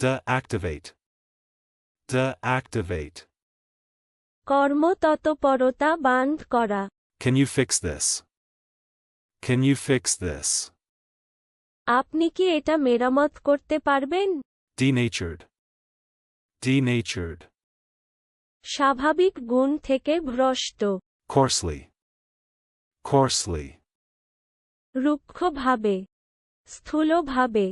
Deactivate. Deactivate. কর্মতৎপরতা বান্ধ করা Can you fix this? Can you fix this? আপনি কি এটা মেরামত করতে পারবেন Denatured. Denatured. স্বাভাবিক গুণ থেকে ভ্রষ্ট Coarsely. Coarsely. রুক্ষভাবে স্থূলভাবে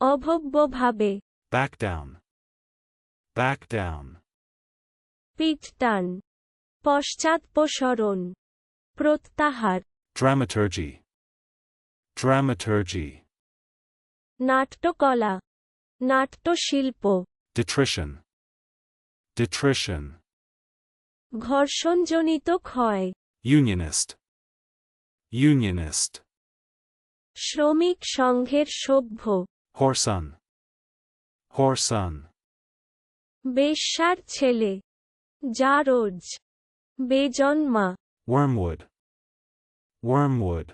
অভব্যভাবে Back down. Back down. পিঠটান পশ্চাৎপসরণ প্রত্যাহার Dramaturgy. Dramaturgy. নাট্যকলা নাট্যশিল্প Detrition. Detrition. ঘর্ষণজনিত ক্ষয় Unionist. Unionist. শ্রমিক সংঘের সভ্য Whoreson. Whoreson. বেশ্যার ছেলে জারজ বেজন্মা Wormwood. Wormwood.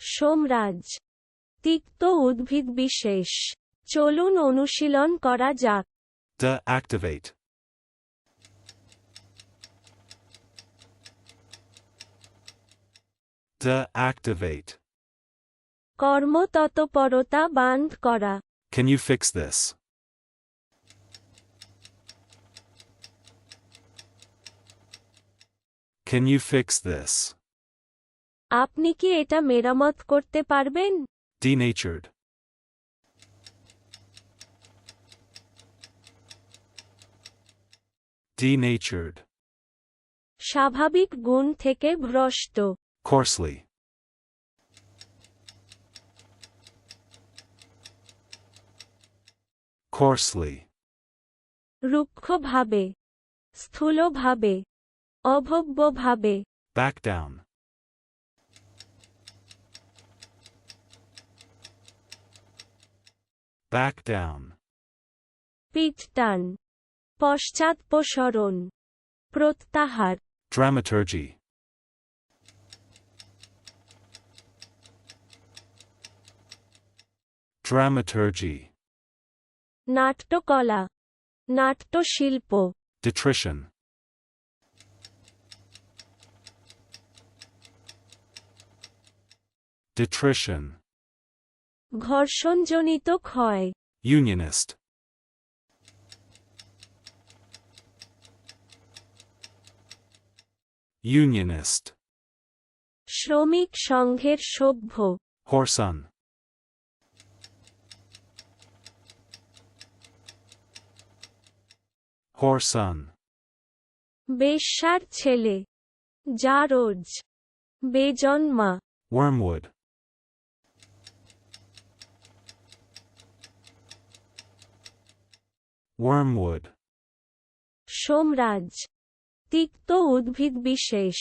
সোমরাজ তিক্ত উদ্ভিদ বিশেষ চলুন অনুশীলন করা যাক Deactivate. Deactivate. কর্মতৎপরতা বান্ধ করা Can you fix this? Can you fix this? আপনি কি এটা মেরামত করতে পারবেন Denatured. Denatured. স্বাভাবিক গুণ থেকে ভ্রষ্ট Coarsely. Coarsely. রুক্ষভাবে স্থূলভাবে অভব্যভাবে Back down. Back down. পিঠটান পশ্চাৎপসরণ প্রত্যাহার Dramaturgy. Dramaturgy. নাট্যকলা নাট্য শিল্প ডিট্রিশন ডিট্রিশন ঘর্ষণজনিত ক্ষয়। ইউনিয়নিস্ট ইউনিয়নিস্ট শ্রমিক সংঘের সভ্য। হরসন Whoreson. বেশ্যার ছেলে জারজ বেজন্মা Wormwood. Wormwood. সোমরাজ তিক্ত উদ্ভিদ বিশেষ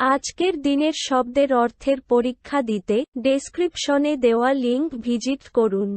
আজকের দিনের শব্দের অর্থের পরীক্ষা দিতে ডেসক্রিপশনে দেওয়া লিঙ্ক ভিজিট করুন